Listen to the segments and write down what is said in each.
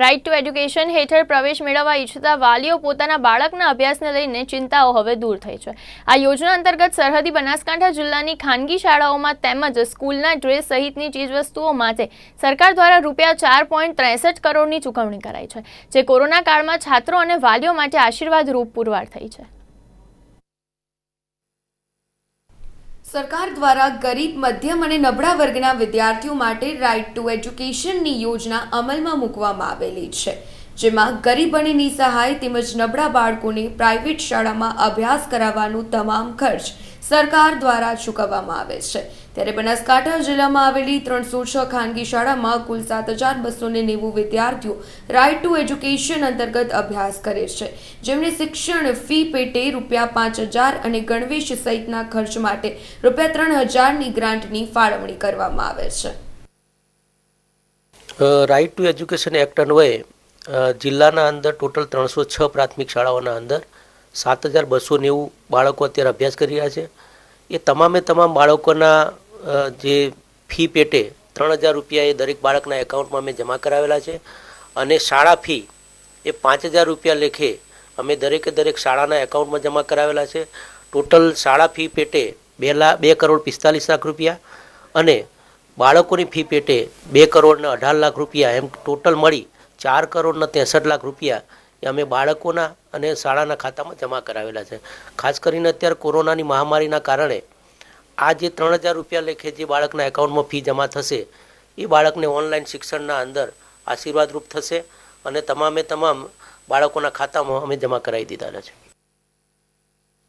Right to education હેઠળ પ્રવેશ મેળવવા ઈચ્છતા વાલીઓ પોતાના બાળકના અભ્યાસને લઈને ચિંતાઓ હવે દૂર થઈ છે. આ યોજના અંતર્ગત સરહદી બનાસકાંઠા જિલ્લાની ખાનગી શાળાઓમાં તેમજ સ્કૂલના ડ્રેસ સહિતની ચીજવસ્તુઓ માટે સરકાર દ્વારા રૂપિયા ચાર પોઈન્ટ ત્રેસઠ કરોડની ચૂકવણી કરાઈ છે, જે કોરોના કાળમાં છાત્રો અને વાલીઓ માટે આશીર્વાદરૂપ પુરવાર થઈ છે. સરકાર દ્વારા ગરીબ, મધ્યમ અને નબળા વર્ગના વિદ્યાર્થીઓ માટે રાઇટ ટુ એજ્યુકેશનની યોજના અમલમાં મૂકવામાં આવેલી છે. જેમાં ગરીબ અને નિસહાય તેમજ નબળા બાળકોને પ્રાઇવેટ શાળામાં અભ્યાસ કરાવવાનું તમામ ખર્ચ સરકાર દ્વારા ચૂકવવામાં આવે છે. ત્યારે બનાસકાંઠા જિલ્લામાં આવેલી ત્રણસો છ ખાનગી શાળામાં કુલ સાત હજાર બસો ને નેવું વિદ્યાર્થીઓ રાઇટ ટુ એજ્યુકેશન અંતર્ગત અભ્યાસ કરે છે. જેમને શિક્ષણ ફી પેટે રૂપિયા પાંચ હજાર અને ગણવેશ સહિતના ખર્ચ માટે રૂપિયા ત્રણ હજારની ગ્રાન્ટની ફાળવણી કરવામાં આવે છે. રાઇટ ટુ એજ્યુકેશન એક્ટ અન્વયે જિલ્લાના અંદર ટોટલ ત્રણસો છ પ્રાથમિક શાળાઓના અંદર સાત હજાર બસો નેવું બાળકો અત્યારે અભ્યાસ કરી રહ્યા છે. એ તમામે તમામ બાળકોના જે ફી પેટે ત્રણ હજાર રૂપિયા એ દરેક બાળકના એકાઉન્ટમાં અમે જમા કરાવેલા છે અને શાળા ફી એ પાંચ હજાર રૂપિયા લેખે અમે દરેકે દરેક શાળાના એકાઉન્ટમાં જમા કરાવેલા છે. ટોટલ શાળા ફી પેટે બે લાખ બે કરોડ પિસ્તાલીસ લાખ રૂપિયા અને બાળકોની ફી પેટે બે કરોડના અઢાર લાખ રૂપિયા એમ ટોટલ મળી ચાર કરોડના ત્રેસઠ લાખ રૂપિયા એ અમે બાળકોના અને શાળાના ખાતામાં જમા કરાવેલા છે. ખાસ કરીને અત્યારે કોરોનાની મહામારીના કારણે આ જે ત્રણ હજાર રૂપિયા લેખે જે બાળકના એકાઉન્ટમાં ફી જમા થશે, એ બાળકને ઓનલાઈન શિક્ષણના અંદર આશીર્વાદરૂપ થશે અને તમામે તમામ બાળકોના ખાતામાં અમે જમા કરાવી દીધા છે.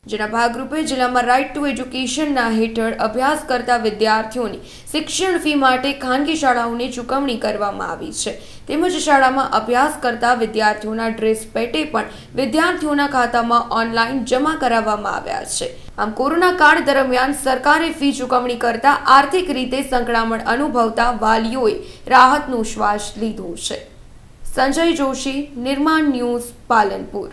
જેના ભાગરૂપે જિલ્લામાં રાઇટ ટુ એજ્યુકેશનના હેઠળ અભ્યાસ કરતા વિદ્યાર્થીઓની શિક્ષણ ફી માટે ખાનગી શાળાઓને ચૂકવણી કરવામાં આવી છે. તેમજ શાળામાં અભ્યાસ કરતા વિદ્યાર્થીઓના ડ્રેસ પેટે પણ વિદ્યાર્થીઓના ખાતામાં ઓનલાઈન જમા કરાવવામાં આવ્યા છે. આમ કોરોના કાળ દરમિયાન સરકારે ફી ચૂકવણી કરતા આર્થિક રીતે સંકળામણ અનુભવતા વાલીઓએ રાહતનો શ્વાસ લીધો છે. સંજય જોશી, નિર્માણ ન્યૂઝ પાલનપુર.